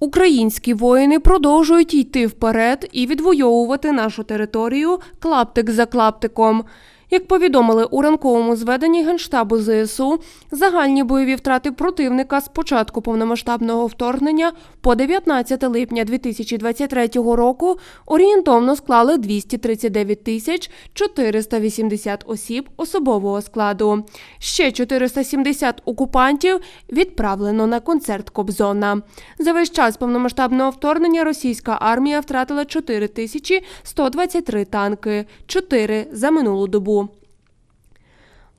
Українські воїни продовжують йти вперед і відвоювати нашу територію клаптик за клаптиком. Як повідомили у ранковому зведенні Генштабу ЗСУ, загальні бойові втрати противника з початку повномасштабного вторгнення по 19 липня 2023 року орієнтовно склали 239 тисяч 480 осіб особового складу. Ще 470 окупантів відправлено на концерт Кобзона. За весь час повномасштабного вторгнення російська армія втратила 4 тисячі 123 танки, 4 за минулу добу.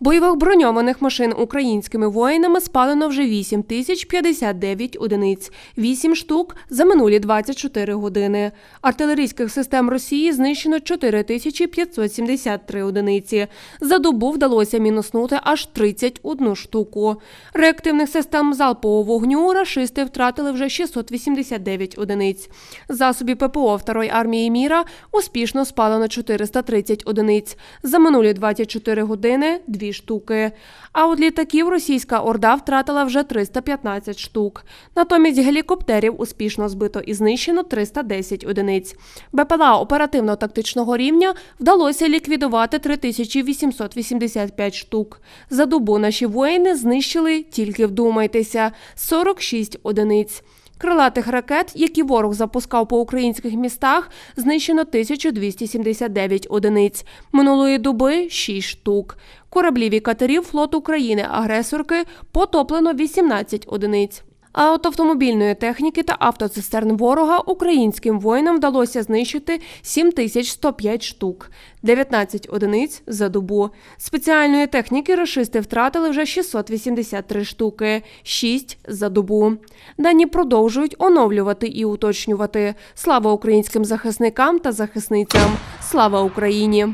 Бойових броньованих машин українськими воїнами спалено вже 8 тисяч 59 одиниць, 8 штук за минулі 24 години. Артилерійських систем Росії знищено 4 тисячі 573 одиниці. За добу вдалося мінуснути аж 31 штуку. Реактивних систем залпового вогню рашисти втратили вже 689 одиниць. Засобів ППО Второї армії міра успішно спалено 430 одиниць. За минулі 24 години – 2 штуки. А от літаків російська орда втратила вже 315 штук. Натомість гелікоптерів успішно збито і знищено 310 одиниць. БПЛА оперативно-тактичного рівня вдалося ліквідувати 3885 штук. За добу наші воїни знищили, тільки вдумайтеся, 46 одиниць. Крилатих ракет, які ворог запускав по українських містах, знищено 1279 одиниць. Минулої доби 6 штук. Кораблів і катерів флот України агресорки потоплено 18 одиниць. А от автомобільної техніки та автоцистерн ворога українським воїнам вдалося знищити 7105 штук, 19 одиниць за добу. Спеціальної техніки рашисти втратили вже 683 штуки, 6 за добу. Дані продовжують оновлювати і уточнювати. Слава українським захисникам та захисницям! Слава Україні!